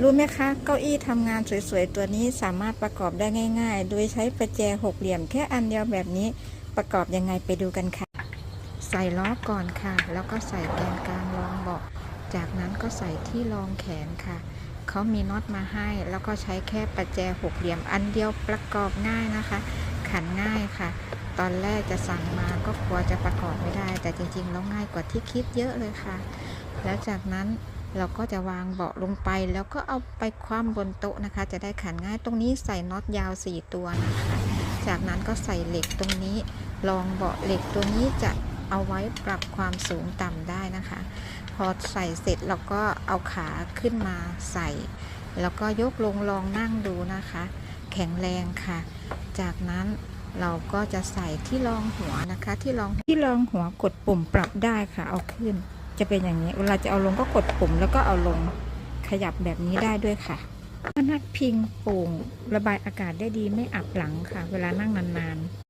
รู้ไหมคะ เก้าอี้ทำงานสวยๆ ตัวนี้สามารถประกอบได้ง่าย ๆ โดยใช้ประแจหกเหลี่ยมแค่อันเดียวแบบนี้ประกอบยังไงไปดูกันค่ะ ใส่ล้อก่อนค่ะ แล้วก็ใส่แกนกลางรองเบาะจากนั้นก็ใส่ที่รองแขนค่ะ เขามีน็อตมาให้ แล้วก็ใช้แค่ประแจหกเหลี่ยมอันเดียวประกอบง่ายนะคะ ขันง่ายค่ะ ตอนแรกจะสั่งมาก็กลัวจะประกอบไม่ได้ แต่จริงๆแล้วง่ายกว่าที่คิดเยอะเลยค่ะ แล้วจากนั้น เราก็จะวางเบาะลงไป แล้วก็เอาไปคว่ำบนโต๊ะนะคะ จะได้ขันง่ายตรงนี้ใส่น็อตยาว 4 ตัวนะคะ จากนั้นก็ใส่เหล็กตรงนี้รองเบาะเหล็กตัวนี้จะเอาไว้ปรับความสูงต่ำได้นะคะ พอใส่เสร็จเราก็เอาขาขึ้นมาใส่ แล้วก็ยกลงลองนั่งดูนะคะ แข็งแรงค่ะ จากนั้นเราก็จะใส่ที่รองหัวนะคะ ที่รองที่รองหัวกดปุ่มปรับได้ค่ะเอาขึ้น จะเป็นอย่างนี้ เวลาจะเอาลงก็กดปุ่มแล้วก็เอาลงขยับแบบนี้ได้ด้วยค่ะพนักพิงโป่งระบายอากาศได้ดีไม่อับหลังค่ะ เวลานั่งนานๆ